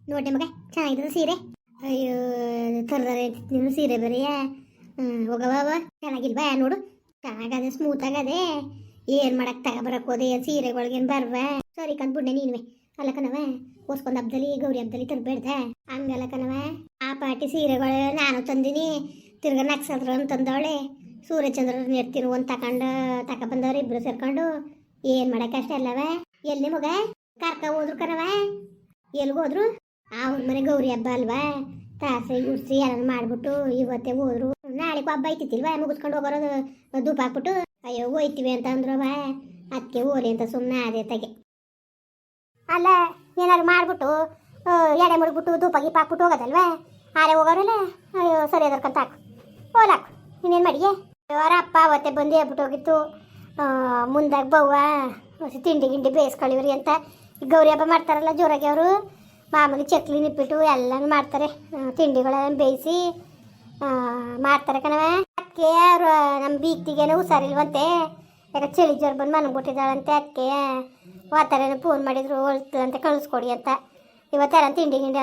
ನೋಡ್ರಿ ಮಗ ಚೆನ್ನಾಗಿದೆ ಸೀರೆ? ಅಯ್ಯೋ ತರದಾರೆ ನೀನು ಸೀರೆ ಬರೀ ಹ್ಞೂ ಹೋಗವ ಚೆನ್ನಾಗಿಲ್ವಾ ನೋಡು. ಚೆನ್ನಾಗದೆ ಸ್ಮೂತ್ ಆಗದೆ. ಏನು ಮಾಡಕ್ ತಗೊಬರಕ್ ಹೋದೆ ಸೀರೆಗಳಿಗೇನು ಬರ್ವ? ಸರಿ ಕಂದ್ಬಿಡ್ನೆ ನೀನುವೆ ಅಲ್ಲ ಕಣವ ಓಸ್ಕೊಂಡ್ ಹಬ್ಬದಲ್ಲಿ ಗೌರಿ ಹಬ್ದಲ್ಲಿ ತರಬೇಡ್ದ? ಹಂಗಲ್ಲ ಕಣವ ಆ ಪಾಟಿ ಸೀರೆಗಳು ನಾನು ತಂದಿನಿ. ತಿರ್ಗ ನಕ್ಸದ್ರ ಅಂತಂದವಳೆ ಸೂರ್ಯಚಂದ್ರ ನೆಡ್ತೀನಿ ಒಂದು ತಕೊಂಡು, ತಕ ಬಂದವ್ರು ಇಬ್ರು ಸೇರ್ಕೊಂಡು. ಏನು ಮಾಡಕ್ಕೆ ಅಷ್ಟೇ ಅಲ್ಲವ? ಎಲ್ಲಿ ಮಗ? ಕರ್ಕ ಹೋದ್ರು ಕಣವ ಎಲ್ಲಿಗೋದ್ರು ಅವ್ರ ಮನೆ ಗೌರಿ ಹಬ್ಬ ಅಲ್ವಾ? ತಾಸೆ ಗುಡ್ಸಿ ಎಲ್ಲ ಮಾಡ್ಬಿಟ್ಟು ಇವತ್ತೇ ಹೋದ್ರು. ನಾಳೆ ಹಬ್ಬ ಐತಿತ್ತಿಲ್ವಾ? ಮುಗಿಸ್ಕೊಂಡು ಹೋಗೋರು ಧೂಪ ಹಾಕ್ಬಿಟ್ಟು ಅಯ್ಯೋ ಹೋಯ್ತೀವಿ ಅಂತ ಅಂದ್ರವ ಅದಕ್ಕೆ ಹೋರಿ ಅಂತ ಸುಮ್ಮನೆ ಅದೇ ತಗೆ. ಅಲ್ಲ ಏನಾದ್ರು ಮಾಡ್ಬಿಟ್ಟು ಆ, ಎಡೆ ಮುಡ್ಬಿಟ್ಟು ಧೂಪ ಗೀಪ ಹಾಕ್ಬಿಟ್ಟು ಹೋಗೋದಲ್ವಾ? ಆರೆ ಹೋಗೋರಲ್ಲ ಅಯ್ಯೋ ಸರಿ ಅದಕ್ಕಂತ ಹಾಕು. ಹೋಲಾಕು ಇನ್ನೇನು ಮಾಡಿಯೇ ಅವರ ಅಪ್ಪ ಅವತ್ತೆ ಬಂದು ಹೇಳ್ಬಿಟ್ಟು ಹೋಗಿತ್ತು. ಮುಂದಾಗ ಬವ್ವ. ತಿಂಡಿ ಗಿಂಡಿ ಬೇಯಿಸ್ಕೊಳ್ಳಿವ್ರಿ ಅಂತ ಗೌರಿ ಹಬ್ಬ ಮಾಡ್ತಾರಲ್ಲ ಜೋರಾಗಿ ಅವರು. ಮಾಮೂಲಿ ಚಕ್ಲಿ ನಿಪ್ಪಿಟ್ಟು ಎಲ್ಲನೂ ಮಾಡ್ತಾರೆ. ತಿಂಡಿಗಳೆಲ್ಲ ಬೇಯಿಸಿ ಮಾಡ್ತಾರೆ ಕಣವ ಅದಕ್ಕೆ ಅವರು ನಮ್ಮ ಬೀಗ್ತಿಗೇನೋ ಹುಷಾರಿಲ್ವಂತೆ. ಯಾಕೆ ಚಳಿ ಜ್ವರ ಬಂದು ಮನ್ಬಿಟ್ಟಿದ್ದಾಳಂತೆ ಅದಕ್ಕೆ ವಾತಾವರಣ ಫೋನ್ ಮಾಡಿದ್ರು ಅಂತ ಕಳಿಸ್ಕೊಡಿ ಅಂತ. ಇವತ್ತರ ತಿಂಡಿ ಗಿಂಡಿ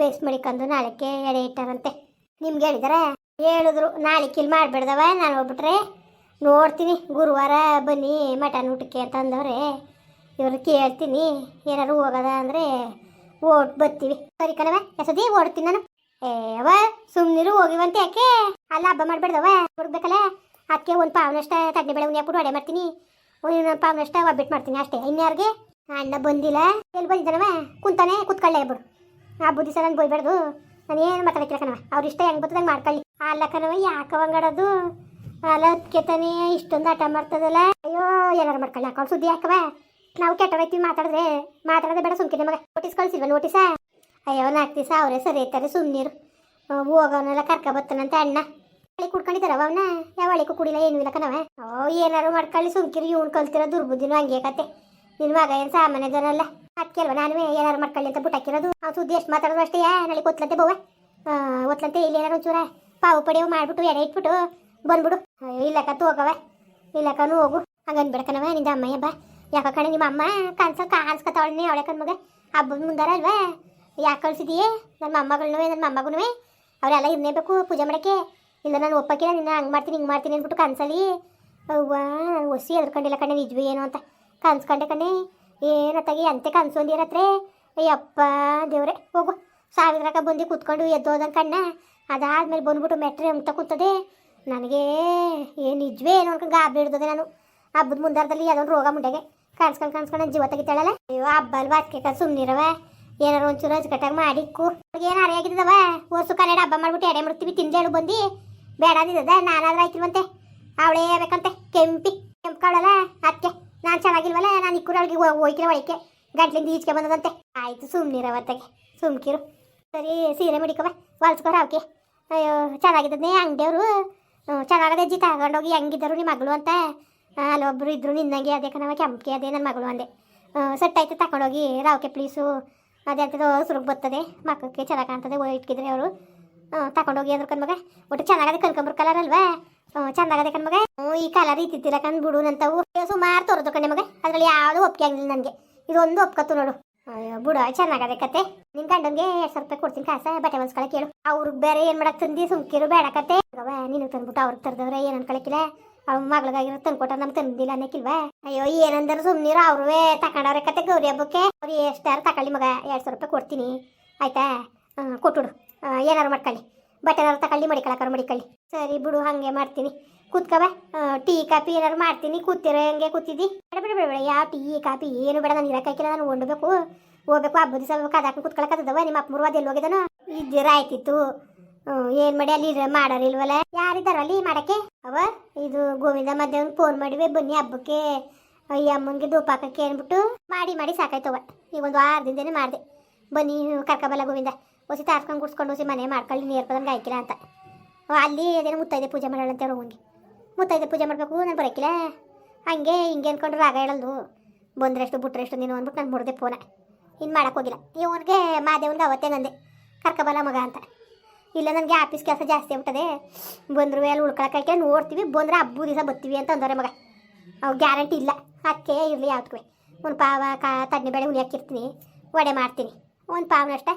ಬೇಯಿಸಿ ಮಡಿಕೊಂಡು ನಾಳೆಕ್ಕೆ ಎಡೆ ಇಟ್ಟಾರಂತೆ. ನಿಮ್ಗೆ ಹೇಳಿದಾರೆ? ಹೇಳಿದ್ರು ನಾಳೆ ಇಲ್ಲಿ ಮಾಡಿಬಿಡ್ದವ, ನಾನು ಹೋಗ್ಬಿಟ್ರೆ. ನೋಡ್ತೀನಿ, ಗುರುವಾರ ಬನ್ನಿ ಮಟನ್ ಊಟಕ್ಕೆ ಅಂತ ಅಂದವ್ರೆ. ಇವ್ರು ಕೇಳ್ತೀನಿ ಏನಾದ್ರು ಹೋಗೋದ ಅಂದರೆ. ಓಟ್ ಬರ್ತೀವಿ. ಸರಿ ಕಣವ ಎಸದಿ, ಓಡ್ತೀನಿ ನಾನು. ಏವ ಸುಮ್ನಿರು ಹೋಗಿವಂತೆ ಯಾಕೆ? ಅಲ್ಲ, ಹಬ್ಬ ಮಾಡ್ಬಾರ್ದವ ಹುಡುಕ್ಬೇಕಲ್ಲ? ಅದಕ್ಕೆ ಒಂದು ಪಾವನಷ್ಟ ತಡ್ನೆ ಬೆಳೆ ಹಾಕ್ಬಿಟ್ಟು ಅಡೆ ಮಾಡ್ತೀನಿ. ಒಂದು ಪಾವನಷ್ಟ ಒಬ್ಬಿಟ್ಟು ಮಾಡ್ತೀನಿ ಅಷ್ಟೇ. ಇನ್ಯಾರಿಗೆ ಅಣ್ಣ ಬಂದಿಲ್ಲ. ಎಲ್ಲಿ ಬಂದಿದ್ದಾನವ ಕುಂತಾನೆ, ಕುತ್ಕೊಳ್ಳೆ ಬಿಡು ಆ ಬುದ್ಧಿ ಸಲ ನಾನು ಬೋಯ್ಬಾರ್ದು. ನಾನು ಏನು ಮಾತಾಡಕ್ಕಿಲ್ಲ ಕಣವ ಅವ್ರು ಇಷ್ಟ ಹೆಂಗೆ ಬರ್ತದಂಗೆ ಮಾಡ್ಕೊಳ್ಳಿ. ಅಲ್ಲ ಕಣವ ಯಾಕೆ ಹಂಗಾಡೋದು ಅಲ್ಲ ಅದಕ್ಕೆ ತಾನೇ ಇಷ್ಟೊಂದು ಆಟ ಮಾಡ್ತದಲ್ಲ? ಅಯ್ಯೋ, ಏನಾರು ಮಾಡ್ಕೊಳ್ಳಿ. ಹಾಕೊಂಡು ಸುದ್ದಿ ಹಾಕವ ನಾವು ಕೆಟ್ಟವೈತಿ ಮಾತಾಡಿದ್ರೆ ಮಾತಾಡೋದೇ ಬೇಡ ಸುಮ್ಕಿನ ಮಗ ನೋಟಿಸ್ ಕಳಿಸಿಲ್ವ ನೋಟಿಸ ಅಯ್ಯೋ, ನಾಲ್ಕು ದಿವಸ ಅವರೇ ಸರಿ ಇರ್ತಾರೆ ಸುಮ್ಮನೀರು ಹೋಗೋನೆಲ್ಲ ಕರ್ಕ ಬರ್ತಾನಂತೆ ಅಣ್ಣ. ಹಳಿ ಕುಡ್ಕೊಂಡಿದ್ದಾರವ ಅವನ? ಯಾವ ಹಳಿಗೂ ಕುಡಿಲ್ಲ, ಏನು ಇಲ್ಲ ಕಣವ ಓ ಏನಾರು ಮಾಡ್ಕೊಳ್ಳಿ ಸುಮ್ಕಿರಿ, ಇವ್ನು ಕಲ್ತಿರೋ ದುರ್ಬುದ್ದಿನೂ ಹಂಗೆ ಕತೆ ನಿನ್ ಮಗ ಏನು ಸಾಮಾನ್ಯದನಲ್ಲ ಅದ್ ಅಲ್ವ ನಾನು ಏನಾರು ಮಾಡ್ಕೊಳ್ಳಿ ಅಂತ ಬುಟ್ಟಾಕಿರೋದು ಆ ಸುದ್ದಿ ಎಷ್ಟು ಮಾತಾಡೋದು ಅಷ್ಟೇ ನಳಿ ಒತ್ಲಂತೆ ಬೋವೆ ಒತ್ಲಂತೆ ಇಲ್ಲಿ ಏನಾರು ಒಂಚೂರ ಪಾವು ಪಡೆವು ಮಾಡ್ಬಿಟ್ಟು, ಎಡೆ ಇಟ್ಬಿಟ್ಟು ಬಂದ್ಬಿಡು. ಇಲ್ಲಕ್ಕ ತೋಗವ ಇಲ್ಲಕ್ಕನು ಹೋಗು. ಹಂಗನ್ಬಿಡಕನವ ನಿಂದ ಅಮ್ಮಯ್ಯ ಬಾ. ಯಾಕ ಕಣೆ ನಿಮ್ಮ ಅಮ್ಮ ಕನ್ಸ ಕಾಣಿಸ್ಕೊತಾವಳನೆ ಅವಳೆ ಹಬ್ಬದ ಮುಂದಾರ ಅಲ್ವಾ? ಯಾಕೆ ಕಳ್ಸಿದೀಯೇ ನನ್ನ ಮೊಮ್ಮಗಳನ್ನೂ ನನ್ನ ಮೊಮ್ಮಗನೂ ಅವರೆಲ್ಲ ಇರಲೇಬೇಕು ಪೂಜೆ ಮಾಡೋಕ್ಕೆ. ಇಲ್ಲ ನಾನು ಒಪ್ಪಕ್ಕಿಲ್ಲ, ನಿನ್ನ ಹಂಗೆ ಮಾಡ್ತೀನಿ, ಹಿಂಗೆ ಮಾಡ್ತೀನಿ ಅಂದ್ಬಿಟ್ಟು ಕನ್ಸಲಿ. ಅವ್ವ, ನಾನು ಒಸಿ ಎದ್ಕೊಂಡಿಲ್ಲ ಕಣೆ, ನಿಜವೇ ಏನು ಅಂತ. ಕನ್ಸ್ಕೊಂಡೆ ಕಣೆ. ಏನತ್ತಾಗಿ ಅಂತೆ ಕನ್ಸು ಅಂದಿರತ್ರೆ ಅಯ್ಯಪ್ಪ ದೇವ್ರೆ, ಹೋಗು. ಸಾವಿರಕ ಬಂದು ಕೂತ್ಕೊಂಡು ಎದ್ದೋದಂಗೆ ಕಣ್ಣ. ಅದಾದ್ಮೇಲೆ ಬಂದ್ಬಿಟ್ಟು ಮೆಟ್ರೆ ಅಂತ ಕೂತದೆ. ನನಗೆ ಏನು ನಿಜವೇ ಏನು ಅನ್ಕೊಂಡು ಗಾಬರಿ ಹಿಡ್ದದೆ ನಾನು. ಹಬ್ಬದ ಮುಂದಾರದಲ್ಲಿ ಅದೊಂದು ರೋಗ ಮುಂಡೆಗೆ. ಕಾಣಿಸ್ಕೊಂಡು ಕಾಣಿಸ್ಕೊಂಡು ಜೀವ ತೆಗಿತಾಳಲ್ಲ? ಅಯ್ಯೋ ಹಬ್ಬಲ್ ಅಲ್ವಾ ಅದಕ್ಕೆ ಸುಮ್ಮನಿರವ ಏನಾರು ಒಂಚೂರು ಅಚ್ಚುಕಟ್ಟಾಗಿ ಮಾಡಿಕ್ಕು ಏನು ಅರೆಯಾಗಿದ್ದವ ಓಸು ಕನ್ನಡ ಹಬ್ಬ ಮಾಡ್ಬಿಟ್ಟು ಎಡೆ ಮಾಡ್ತೀವಿ ತಿಂದೇಳು ಬಂದು. ಬೇಡ ಅಂದಿದ್ದದ, ನಾನಾದ್ರೂ ಆಯ್ತಿಲ್ವಂತೆ. ಅವಳೇ ಬೇಕಂತೆ ಕೆಂಪಿ. ಕೆಂಪು ಕಾಳಲ್ಲ ಅದಕ್ಕೆ ನಾನು ಚೆನ್ನಾಗಿಲ್ವಲ್ಲ, ನಾನು ಇಕ್ಕೂರೊಳಗೆ ಹೋಯ್ಕಿರ ಒಳಕ್ಕೆ ಗಂಟ್ಲಿಂದ ಈಚೆಗೆ ಬಂದದಂತೆ. ಆಯ್ತು ಸುಮ್ಮನಿರವತ್ತಾಗೆ ಸುಮ್ಕಿರು. ಸರಿ, ಸೀರೆ ಮಡಿಕವ ಹೊಲ್ಸ್ಕೊರ ಅವಕ್ಕೆ ಅಯ್ಯೋ, ಚೆನ್ನಾಗಿದ್ದದ್ನೇ ಅಂಗಡಿಯವರು. ಚೆನ್ನಾಗದೆ ಅಜ್ಜಿ ತಗೊಂಡೋಗಿ ಹೆಂಗಿದ್ದರು ನಿಮ್ಮ ಮಗಳು ಅಂತ. ಅಲ್ಲೊಬ್ರು ಇದ್ರು ನಿನ್ನಂಗೆ, ಅದೇ ಕಣವ ಕೆಂಪಿಗೆ, ಅದೇ ನನ್ನ ಮಗಳು ಅಂದೆ. ಸೆಟ್ ಆಯ್ತು ತಗೊಂಡೋಗಿ ರಾವ್ಕೆ ಪ್ಲೀಸು ಅದೇ ಅಂತದ್ದು ಸುರುಗ್ ಬರ್ತದೆ ಮಕ್ಕಕ್ಕೆ ಚೆನ್ನಾಗಿ ಕಾಣ್ತದೆ ಇಟ್ಕಿದ್ರೆ ಅವರು. ತಗೊಂಡೋಗಿ ಅದ್ರ ಕಣ್ಮಗ ಒಟ್ಟು ಚೆನ್ನಾಗದೆ ಕನ್ಕೊಂಬರ್ ಕಲರ್ ಅಲ್ವಾ? ಚೆನ್ನಾಗದೆ ಕಣ್ಮಗ ಈ ಕಲರ್ ಇತ್ತಿತ್ತಿಲ್ಲ ಕಣ್ ಬಿಡು ನಂತವು. ಸುಮಾರು ತೋರದು ಕಣೆ ಮಗ. ಅದ್ರಲ್ಲಿ ಯಾವುದು ಒಪ್ಪಿಗೆ ಆಗಲಿಲ್ಲ ನನಗೆ. ಇದೊಂದು ಒಪ್ಕತ್ತು ನೋಡು. ಅಯ್ಯೋ, ಬುಡ ಚೆನ್ನಾಗದೆ ಕತೆ. ನಿನ್ ಗಂಡನ್ಗೆ ಎರಡ್ ಸಾವಿರ ರೂಪಾಯಿ ಕೊಡ್ತೀನಿ ಕಾಸ. ಬಟ್ಟೆ ಹೊಲ್ಸ್ಕೊಳಕ್ ಕೇಳು. ಅವ್ರಿಗೆ ಬೇರೆ ಏನ್ ಮಾಡಕ್ ತಂದಿ? ಸುಮ್ಕಿರು, ಬೇಡ ಕತೆ. ನೀನು ತಂದ್ಬಿಟ್ಟು ಅವ್ರಿಗೆ ತರ್ದವ್ರೆ, ಏನ್ ಅನ್ಕೊಳಕಿಲ್ಲ ಅವ್ರ ಮಗಳಿಗಾಗಿರೋ ತಂದ್ಕೊಟ್ಟ ನಮ್ಗೆ ತಂದಿಲ್ಲ ಅನ್ನಕ್ಕಿಲ್ವಾ ಅಯ್ಯೋ, ಏನಂದ್ರೆ ಸುಮ್ಮನಿರು ಅವ್ರುವೇ ತಕೊಂಡವ್ರೆ ಕತೆ ಗೌರಿ ಹಬ್ಬಕ್ಕೆ. ಅವ್ರು ಎಷ್ಟಾರು ತಕೊಳ್ಳಿ ಮಗ, ಎರಡ್ ಸಾವಿರ ರೂಪಾಯಿ ಕೊಡ್ತೀನಿ. ಆಯ್ತಾ? ಕೊಟ್ಟುಡು ಏನಾರು ಮಾಡ್ಕೊಳ್ಳಿ. ಬಟ್ಟೆನಾರು ತಕೊಳ್ಳಿ, ಮಡಿಕೊಳಕ್ಕಾರು ಮಡಿಕೊಳ್ಳಿ. ಸರಿ ಬಿಡು, ಹಂಗೆ ಮಾಡ್ತೀನಿ. ಕೂತ್ಕವ ಟೀ, ಕಾಫಿ ಏನಾರು ಮಾಡ್ತೀನಿ. ಕೂತಿರೋ ಹಂಗೆ ಕೂತಿದ್ದಿ? ಬೇಡ ಬೇಡ ಬೇಡ ಬೇಡ. ಯಾವ ಟೀ, ಕಾಫಿ ಏನು ಬೇಡ, ನಾನು ಇರಕ್ಕಾಗಿಲ್ಲ ನಾನು ಉಂಡಬೇಕು ಹೋಗ್ಬೇಕು, ಹಬ್ಬದ ದಿವಸ ಅದಕ್ಕೆ ಕುತ್ಕೊಳಕತ್ತದವ ನಿಮ್ಮ ಅಪ್ಪ ಮುರುವಾದ ಎಲ್ಲಿ ಈ ಇದ್ದೀರ, ಆಯ್ತಿತ್ತು. ಏನು ಮಾಡಿ ಅಲ್ಲಿ ಮಾಡಾರಿಲ್ವಲ್ಲ ಯಾರಿದಾರ ಅಲ್ಲಿ ಮಾಡಕ್ಕೆ? ಅವ ಇದು ಗೋವಿಂದ ಮಧ್ಯಾಹ್ನ ಫೋನ್ ಮಾಡಿವೆ, ಬನ್ನಿ ಹಬ್ಬಕ್ಕೆ, ಈ ಅಮ್ಮನಿಗೆ ಧೂಪ ಹಾಕಕ್ಕೆ ಅಂದ್ಬಿಟ್ಟು ಮಾಡಿ ಮಾಡಿ ಸಾಕಾಯ್ತವ ಈಗ ಒಂದು ವಾರದಿಂದನೇ ಮಾಡಿದೆ. ಬನ್ನಿ ಕರ್ಕಬಲ್ಲ ಗೋವಿಂದ. ಹೊಸಿ ತಾರ್ಸ್ಕೊಂಡು ಕುಡ್ಸ್ಕೊಂಡು ಹೊಸಿ ಮನೆ ಮಾಡ್ಕೊಳ್ಳಿ ನೀರು ಪದಂಗೆ ಆಯ್ಕಿಲ್ಲ ಅಂತ. ಅಲ್ಲಿ ಅದೇನೋ ಮುತ್ತೈದೆ ಪೂಜೆ ಮಾಡೋಣ ಅಂತ ಹೋಗಿ ಮುತ್ತೈದೆ ಪೂಜೆ ಮಾಡಬೇಕು, ನಾನು ಬರೋಕ್ಕಿಲ್ಲ ಹಂಗೆ, ಹಿಂಗೆ ಅಂದ್ಕೊಂಡು ರಾಗ ಹೇಳಲ್ದು. ಬಂದ್ರೆಷ್ಟು, ಬಿಟ್ರೆಷ್ಟು ನೀನು ಅಂದ್ಬಿಟ್ಟು ನಾನು ಮುಡ್ದೆ ಫೋನ ಇನ್ನು ಮಾಡೋಕ್ಕೋಗಿಲ್ಲ ಇವನಿಗೆ ಮಾದೇವನ್ಗೆ ಅವತ್ತೇ ನಂದೆ. ಕರ್ಕಬಲ್ಲ ಮಗ ಅಂತ. ಇಲ್ಲ ನನಗೆ ಆಫೀಸ್ ಕೆಲಸ ಜಾಸ್ತಿ ಆಗ್ಬಿಟ್ಟದೆ. ಬಂದ್ರು ಅಲ್ಲಿ ಉಳ್ಕೊಳಕ್ಕೆ ನೋಡ್ತೀವಿ, ಬಂದ್ರೆ ಹಬ್ಬ ದಿವಸ ಬರ್ತೀವಿ ಅಂತ ಅಂದವ್ರೆ ಮಗ. ಅವು ಗ್ಯಾರಂಟಿ ಇಲ್ಲ. ಅದಕ್ಕೆ ಇರಲಿ ಯಾವ್ದಕ್ಕೂ ಒಂದು ಪಾವ ಕಾ ತಣ್ಣೆ ಬೇಳೆ ಹುಳಿ ಹಾಕಿರ್ತೀನಿ ವಡೆ ಮಾಡ್ತೀನಿ. ಒಂದು ಪಾವನಷ್ಟ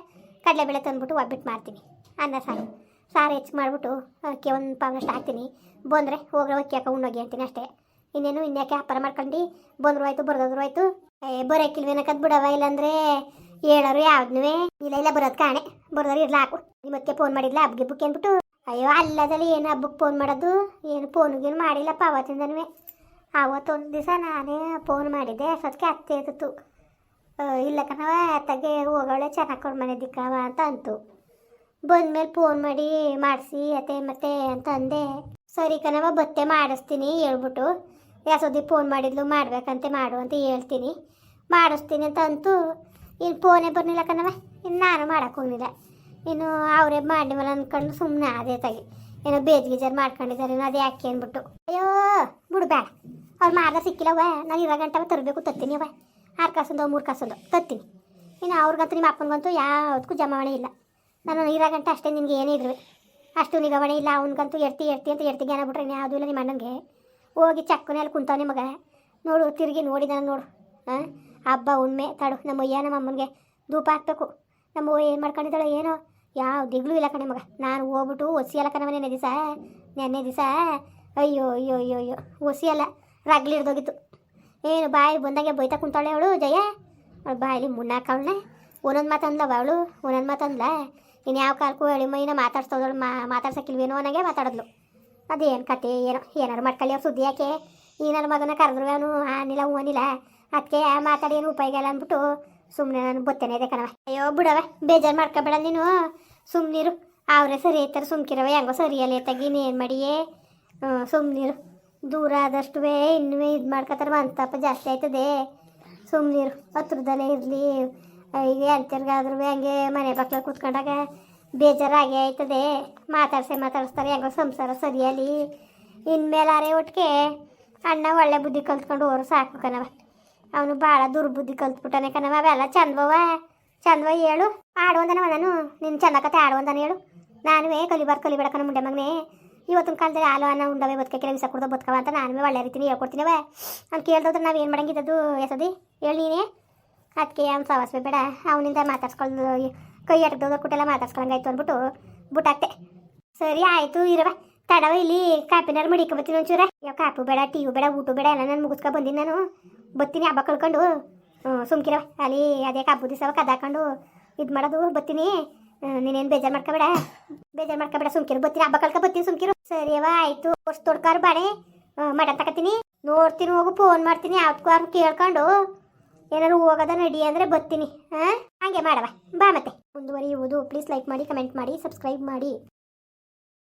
ಕಡಲೆಬೇಳೆ ತಂದ್ಬಿಟ್ಟು ಒಬ್ಬಿಟ್ಟು ಮಾಡ್ತೀನಿ. ಅನ್ನ, ಸಾರು. ಸಾರು ಹೆಚ್ಚು ಮಾಡಿಬಿಟ್ಟು ಅದಕ್ಕೆ ಒಂದು ಪಾವನಷ್ಟು ಹಾಕ್ತೀನಿ. ಬಂದರೆ ಹೋಗ್ರೆ ಅಕ್ಕಿ ಹಾಕೋ ಉಣ್ಣೋಗಿ ಅಂತೀನಿ ಅಷ್ಟೇ. ಇನ್ನೇನು ಇನ್ಯಾಕೆ ಅಪ್ಪರ ಮಾಡ್ಕೊಂಡು. ಬಂದರು ಆಯಿತು, ಬರ್ದೋದ್ರು ಆಯಿತು. ಏ ಬರೋಕ್ಕಿಲ್ವೇನಕದ್ ಬಿಡವ ಇಲ್ಲಾಂದ್ರೆ ಹೇಳೋರು ಯಾವ್ದನ್ನೂ ಇಲ್ಲ ಇಲ್ಲ, ಬರೋದು ಕಾಣೆ. ಬರೋರು ಇರ್ಲ ಹಾಕು ಮತ್ತೆ ಫೋನ್ ಮಾಡಿಲ್ಲ ಹಬ್ಬಗೆ ಬುಕ್ ಅಂದ್ಬಿಟ್ಟು ಅಯ್ಯೋ, ಅಲ್ಲದಲ್ಲಿ ಏನು ಹಬ್ಬಕ್ಕೆ ಫೋನ್ ಮಾಡೋದು? ಏನು ಫೋನ್ಗೇನು ಮಾಡಿಲ್ಲಪ್ಪ ಅವತ್ತಿಂದನೂ ಅವತ್ತೊಂದು ದಿವಸ ನಾನೇ ಫೋನ್ ಮಾಡಿದ್ದೆ. ಅಷ್ಟೊತ್ತಿಗೆ ಅತ್ತೆ ಇರ್ತಿತ್ತು ಇಲ್ಲ ಕಣವ ತಗೆ ಹೋಗೋಳೆ ಚೆನ್ನಾಗಿ ಕೊಡ್ ಮನೆ ದಿಕ್ಕವ ಅಂತ ಅಂತು. ಬಂದ್ಮೇಲೆ ಫೋನ್ ಮಾಡಿ ಮಾಡಿಸಿ, ಅತ್ತೆ ಮತ್ತೆ ಅಂತ ಅಂದೆ. ಸರಿ ಕಣವ ಬತ್ತೆ ಮಾಡಿಸ್ತೀನಿ ಹೇಳ್ಬಿಟ್ಟು. ಯಾಸೋದಿ ಫೋನ್ ಮಾಡಿದ್ಲು, ಮಾಡ್ಬೇಕಂತೆ ಮಾಡು ಅಂತ ಹೇಳ್ತೀನಿ. ಮಾಡಿಸ್ತೀನಿ ಅಂತ ಅಂತು. ಇನ್ನು ಫೋನೇ ಬರ್ಲಿಲ್ಲ ಕಣವ ಇನ್ನು ನಾನು ಮಾಡಕ್ಕೆ ಹೋಗಿಲ್ಲ ಇನ್ನು ಅವರೇ ಮಾಡಿವಲ್ಲ ಅಂದ್ಕೊಂಡು ಸುಮ್ಮನೆ ಅದೇ ತಗಿ ಏನೋ ಬೇಜ್ ಗೀಜರ್ ಮಾಡ್ಕೊಂಡಿದ್ದಾರೆ ಅದೇ ಯಾಕೆ ಅಂದ್ಬಿಟ್ಟು. ಅಯ್ಯೋ ಬಿಡು ಬೇಡ ಅವ್ರು ಮಾರ್ಗ ಸಿಕ್ಕಿಲ್ಲವ ನಾನು ಇರೋ ಗಂಟೆ ತರಬೇಕು ತತ್ತೀನಿ ಅವ ಆರು ಕಾಸೊಂದು, ಮೂರು ಕಾಸಂದು. ತತ್ತೀನಿ ಇನ್ನು ಅವ್ರಿಗಂತೂ ನಿಮ್ಮ ಅಪ್ಪನಿಗಂತೂ ಯಾವುದಕ್ಕೂ ಜಮಾವಣೆ ಇಲ್ಲ. ನಾನು ಇರೋ ಗಂಟೆ ಅಷ್ಟೇ ನಿನಗೆ ಏನೇ ಇದ್ರು. ಅಷ್ಟು ನಿಗಮಣೆ ಇಲ್ಲ. ಅವ್ನಿಗಂತೂ ಎರ್ತಿ ಎರ್ತಿ ಅಂತ ಎರ್ತಿ ಗ್ಯಾನ ಬಿಟ್ರೆ ಯಾವುದೂ ಇಲ್ಲ ನಿಮ್ಮ ಅಣ್ಣನಿಗೆ ಹೋಗಿ ಚಕ್ಕನಲ್ಲಿ ಕುಂತಾವೆ ಮಗ. ನೋಡು, ತಿರುಗಿ ನೋಡಿದ ನೋಡು. ಹಾಂ ಹಬ್ಬ ಉಣ್ಮೆ ತಡು. ನಮ್ಮ ಅಯ್ಯ ನಮ್ಮ ಅಮ್ಮನಿಗೆ ಧೂಪ ಹಾಕ್ಬೇಕು. ನಮ್ಮ ಏನು ಮಾಡ್ಕೊಂಡಿದ್ದಾಳೆ ಏನೋ. ಯಾವ ದಿಗ್ಲೂ ಇಲ್ಲ ಕಣೆ ಮಗ. ನಾನು ಹೋಗ್ಬಿಟ್ಟು ಒಸಿಯಲ್ಲ ಕಣವ ನೆನ್ನೆ ದಿವಸ ನೆನ್ನೆ ದಿವಸ ಅಯ್ಯೋ ಅಯ್ಯೋ ಅಯ್ಯೋ ಅಯ್ಯೋ. ಒಸಿಯಲ್ಲ ರಗ್ಲಿ ಹಿಡ್ದೋಗಿತ್ತು. ಏನು ಬಾಯಿ ಬಂದಂಗೆ ಬೈತಾ ಕುಂತಾಳೆ ಅವಳು ಜಯ? ಅವ್ಳು ಬಾಯಲ್ಲಿ ಮುನ್ನಾಕವಳನೆ ಒಂದೊಂದು ಮಾತಂದ್ಲ ಅವಳು? ಒಂದೊಂದು ಮಾತಂದ್ಲ ಇನ್ನು ಯಾವ ಕಾಲಕ್ಕೂ ಹೇಳಿ ಮೈನ ಮಾತಾಡ್ಸೋದಳು ಮಾ ಮಾತಾಡ್ಸಕ್ಕಿಲ್ವೇನೋ ಅನ್ನಂಗೆ ಮಾತಾಡಿದ್ಲು. ಅದೇನು ಕತೆ, ಏನೋ, ಏನಾರು ಮಾಡ್ಕೊಳ್ಳಿ ಅವ್ರು ಸುದ್ದಿ ಯಾಕೆ? ಈ ನನ್ನ ಮಗನ ಕರೆದ್ರು ಅವನು ಆನಿಲ್ಲ ಹ್ಞೂ ಅನಿಲ್ಲ ಅದಕ್ಕೆ ಮಾತಾಡಿ ಏನು ಉಪಯೋಗ ಇಲ್ಲ ಅಂದ್ಬಿಟ್ಟು ಸುಮ್ಮನೆ ನಾನು ಬತ್ತೇನೆ ಇದೆ ಕಣವ ಅಯ್ಯೋ ಬಿಡವ ಬೇಜಾರು ಮಾಡ್ಕೊಬೇಡ ನೀನು. ಸುಮ್ಮನಿರು ಅವರೇ ಸರಿ ಐತಾರೆ ಸುಮ್ಕಿರವ ಹೆಂಗೋ ಸರಿಯಲ್ಲ ತಗಿ, ಇನ್ನೇನು ಮಾಡಿಯೇ? ಸುಮ್ಮನಿರು ದೂರ ಆದಷ್ಟು ಇನ್ನೂ ಇದು ಮಾಡ್ಕೊತಾರೆ ಅಂತಪ್ಪ ಜಾಸ್ತಿ ಆಯ್ತದೆ. ಸುಮ್ಮನಿರು ಹತ್ರದಲ್ಲೇ ಇರಲಿ. ಈಗ ಎಂತರ್ಗಾದ್ರೂ ಹಂಗೆ ಮನೆ ಬಾಕ್ಲಲ್ಲಿ ಕೂತ್ಕೊಂಡಾಗ ಬೇಜಾರಾಗಿ ಆಯ್ತದೆ. ಮಾತಾಡ್ಸೆ ಮಾತಾಡಿಸ್ತಾರೆ, ಹೆಂಗೋ ಸಂಸಾರ ಸರಿಯಲಿ ಇನ್ಮೇಲಾರೆ ಒಟ್ಟಿಗೆ ಅಣ್ಣ ಒಳ್ಳೆ ಬುದ್ಧಿ ಕಲ್ತ್ಕೊಂಡು ಹೋರು ಸಾಕು ಕಣವ ಅವನು ಭಾಳ ದುರ್ಬುದ್ಧಿ ಕಲ್ತ್ಬಿಟ್ಟಾನೆ ಕಣವ ಅವೆಲ್ಲ ಚಂದವ ಚಂದವ ಹೇಳು. ಆಡುವಂದನವ ನಾನು ನಿನ್ನ ಚಂದ ಕತೆ ಆಡುವಂದನ ಹೇಳು. ನಾನುವೇ ಕಲಿಬಾರ್ದು, ಕಲಿಬೇಡ ಕಣ ಮುಂಡೆ ಮಗನೇ. ಇವತ್ತಿನ ಕಾಲದಲ್ಲಿ ಹಾಲು, ಅನ್ನ, ಉಂಡವೆ ಬದುಕಕ್ಕೆ ವಿಸ ಕೊಡ್ದು ಬದುಕವ ಅಂತ ನಾನು ಒಳ್ಳೆ ರೀತಿ ಹೇಳ್ಕೊಡ್ತೀನವ ಅವ್ನು ಕೇಳ್ದೋದ್ರೆ ನಾವು ಏನು ಮಾಡಂಗಿದ್ದದು ಎಸದಿ? ಹೇಳಿ ನೀನೇ. ಅದಕ್ಕೆ ಅವ್ನು ಸವಾಸ ಬೇಡ. ಅವನಿಂದ ಮಾತಾಡ್ಸ್ಕೊಳ್ದು, ಕೈ ಎಟ್ದೋದ್ರ ಕುಟ್ಟೆಲ್ಲ ಮಾತಾಡ್ಸ್ಕೊಳಂಗಾಯ್ತು ಅಂದ್ಬಿಟ್ಟು ಬುಟ್ಟಾಕ್ತೆ. ಸರಿ, ಆಯಿತು ಇರವ ತಡವ ಇಲ್ಲಿ ಕಾಪಿನಾರು ಮಡಿಕೊಬತ್ತೀನಿ ಒಂಚೂರ. ಯಾವ ಕಾಪು ಬೇಡ ಟೀವು ಬೇಡ, ಊಟ ಬೇಡ, ಎಲ್ಲ ನಾನು ಮುಗಿಸ್ಕೊ ಬಂದಿನಿ ನಾನು. ಬತ್ತೀನಿ ಹಬ್ಬ ಕಳ್ಕೊಂಡು ಸುಮ್ಕಿರವ ಅಲ್ಲಿ ಅದೇ ಕಬ್ಬು ದಿವಸ ಕದಾಕೊಂಡು ಇದು ಮಾಡೋದು, ಬತ್ತೀನಿ. ನೀನೇನು ಬೇಜಾರು ಮಾಡ್ಕೋಬೇಡ ಬೇಜಾರು ಮಾಡ್ಕೋಬೇಡ, ಸುಮ್ಕಿರು, ಬತ್ತೀನಿ ಹಬ್ಬ ಕಳ್ಕೊ ಬತ್ತೀನಿ, ಸುಮ್ಕಿರು. ಸರಿ ಅವ ಆಯಿತು ವರ್ಷ ತೊಡ್ಕಾರು ಬಾಳೆ ಮಟನ್ ತಕತೀನಿ. ನೋಡ್ತೀನಿ, ಹೋಗು ಫೋನ್ ಮಾಡ್ತೀನಿ ಯಾವ್ದಕ್ಕಾರು ಕೇಳ್ಕೊಂಡು. ಏನಾದ್ರು ಹೋಗೋದ ನಡಿ ಅಂದರೆ ಬತ್ತೀನಿ, ಹಾಂ? ಹಂಗೆ ಮಾಡವ ಬಾ ಮತ್ತೆ. ಮುಂದುವರಿಯುವುದು ಪ್ಲೀಸ್ ಲೈಕ್ ಮಾಡಿ ಕಮೆಂಟ್ ಮಾಡಿ ಸಬ್ಸ್ಕ್ರೈಬ್ ಮಾಡಿ.